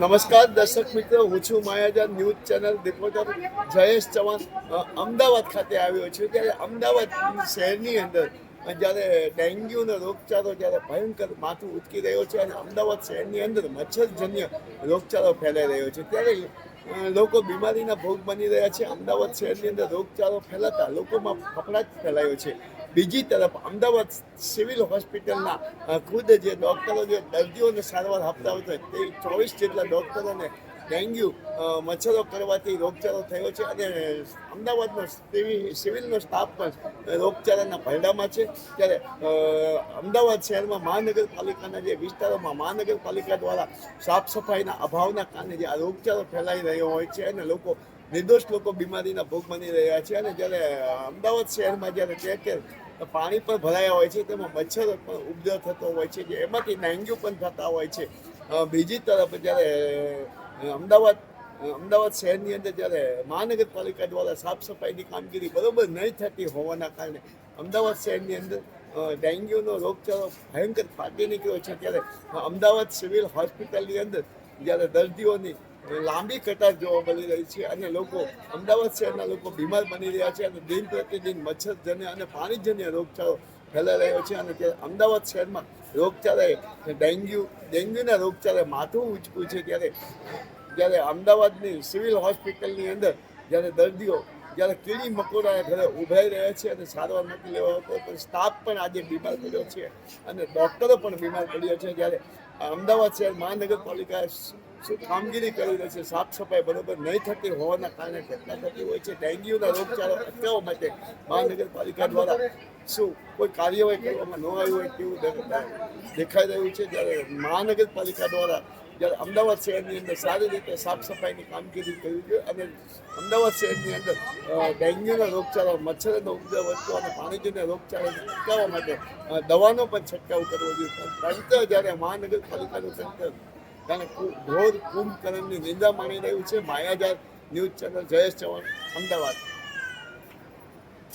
નમસ્કાર, દર્શક મિત્રો, હું છું માયાજા news channel reporter Jayesh Chauhan Ahmedabad ખાતે આવ્યો છું. ત્યારે અમદાવાદ શહેરની અંદર જ્યારે ડેન્ગ્યુનો રોગચાળો, જ્યારે ભયંકર માથું ઉચકી રહ્યો છે અને અમદાવાદ શહેરની અંદર મચ્છરજન્ય રોગચાળો ફેલાઈ રહ્યો છે, ત્યારે લોકો બીમારીના ભોગ બની રહ્યા છે. અમદાવાદ શહેરની અંદર રોગચાળો ફેલાતા લોકોમાં ફફડાટ ફેલાયો છે. બીજી તરફ અમદાવાદ સિવિલ હોસ્પિટલના ખુદ જે ડૉક્ટરો જે દર્દીઓને સારવાર આપતા હોય તે ચોવીસ જેટલા ડૉક્ટરોને ડેન્ગ્યુ મચ્છરો કરવાથી રોગચાળો થયો છે અને અમદાવાદનો સિવિલ, સિવિલનો સ્ટાફ પણ રોગચાળાના ભરડામાં છે. ત્યારે અમદાવાદ શહેરમાં મહાનગરપાલિકાના જે વિસ્તારોમાં મહાનગરપાલિકા દ્વારા સાફ સફાઈના અભાવના કારણે જે આ રોગચાળો ફેલાઈ રહ્યો હોય છે અને લોકો, નિર્દોષ લોકો બીમારીના ભોગ બની રહ્યા છે અને જ્યારે અમદાવાદ શહેરમાં જ્યારે ઠેર પાણી પણ ભરાયા હોય છે, તેમાં મચ્છરો પણ ઉપદ્રવ થતો હોય છે એમાંથી ડેન્ગ્યુ પણ થતા હોય છે. બીજી તરફ જ્યારે અમદાવાદ અમદાવાદ શહેરની અંદર જ્યારે મહાનગરપાલિકા દ્વારા સાફ સફાઈની કામગીરી બરોબર નહીં થતી હોવાના કારણે અમદાવાદ શહેરની અંદર ડેન્ગ્યુનો રોગચાળો ભયંકર ફાટી નીકળ્યો છે ત્યારે અમદાવાદ સિવિલ હોસ્પિટલની અંદર જ્યારે દર્દીઓની લાંબી કતાર જોવા મળી રહી છે અને લોકો, અમદાવાદ શહેરના લોકો બીમાર બની રહ્યા છે અને દિન પ્રતિદિન મચ્છરજન્ય અને પાણીજન્ય રોગચાળો ફેલાઈ રહ્યો છે અને ત્યારે અમદાવાદ શહેરમાં રોગચાળાએ ડેન્ગ્યુ, ડેન્ગ્યુના રોગચાળાએ માથું ઉંચક્યું છે ત્યારે, જ્યારે અમદાવાદની સિવિલ હોસ્પિટલની અંદર જ્યારે દર્દીઓ, જ્યારે કીડી મકોડાએ ઘરે ઉભરાઈ રહ્યા છે અને સારવાર નથી લેવા આવતો પણ સ્ટાફ પણ આજે બીમાર પડ્યો છે અને ડૉક્ટરો પણ બીમાર પડ્યા છે. જ્યારે અમદાવાદ શહેર મહાનગરપાલિકાએ શું કામગીરી કરી રહી છે, સાફ સફાઈ બરોબર નહીં થતી હોવાના કારણે ઘટના થતી હોય છે. ડેન્ગ્યુના રોગચાળો અટકાવવા માટે મહાનગરપાલિકા દ્વારા શું કોઈ કાર્યવાહી કરવામાં ન આવી હોય તેવું દેખાઈ રહ્યું છે. જ્યારે મહાનગરપાલિકા દ્વારા જ્યારે અમદાવાદ શહેરની અંદર સારી રીતે સાફ સફાઈની કામગીરી કરવી જોઈએ અને અમદાવાદ શહેરની અંદર ડેન્ગ્યુના રોગચાળો, મચ્છરનો ઉપદ્રવ વધતો અને પાણીજીના રોગચાળો અટકાવવા માટે દવાનો પણ છંટકાવ કરવો જોઈએ. તંત્ર જ્યારે મહાનગરપાલિકાનું તંત્ર કારણ ઘોર કુંભકરણની નિંદા માણી રહ્યું છે. માયાજાર ન્યૂઝ ચેનલ જયેશ ચૌહાણ અમદાવાદ.